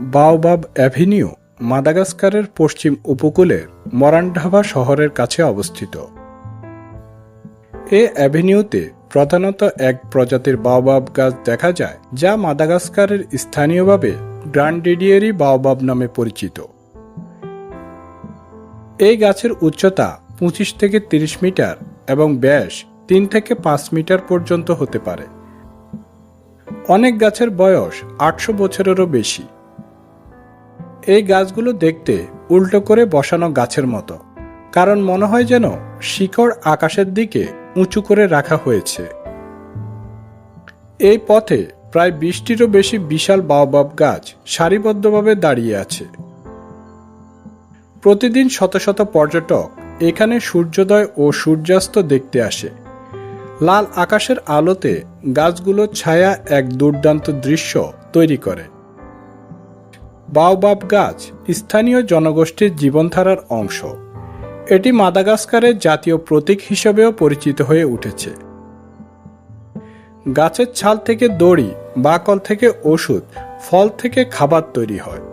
Baobab avenue, মাদাগাস্কারের পশ্চিম উপকূলের মরান্ডাভা শহরের কাছে অবস্থিত। এ অ্যাভিনিউতে প্রধানত এক প্রজাতির বাওবাব গাছ দেখা যায়, যা মাদাগাস্কারের স্থানীয়ভাবে গ্রান্ডিডিয়েরি বাওবাব নামে পরিচিত। এই গাছের উচ্চতা পঁচিশ থেকে তিরিশ মিটার এবং ব্যাস তিন থেকে পাঁচ মিটার পর্যন্ত হতে পারে। অনেক গাছের বয়স আটশো বছরেরও বেশি। এই গাছগুলো দেখতে উল্টো করে বসানো গাছের মতো, কারণ মনে হয় যেন শিকড় আকাশের দিকে উঁচু করে রাখা হয়েছে। এই পথে প্রায় বিশটিরও বেশি বিশাল বাওবাব গাছ সারিবদ্ধভাবে দাঁড়িয়ে আছে। প্রতিদিন শত শত পর্যটক এখানে সূর্যোদয় ও সূর্যাস্ত দেখতে আসে। লাল আকাশের আলোতে গাছগুলোর ছায়া এক দুর্দান্ত দৃশ্য তৈরি করে। বাওবাব গাছ স্থানীয় জনগোষ্ঠীর জীবনধারার অংশ। এটি মাদাগাস্কারের জাতীয় প্রতীক হিসেবেও পরিচিত হয়ে উঠেছে। গাছের ছাল থেকে দড়ি, বাকল থেকে ওষুধ, ফল থেকে খাবার তৈরি হয়।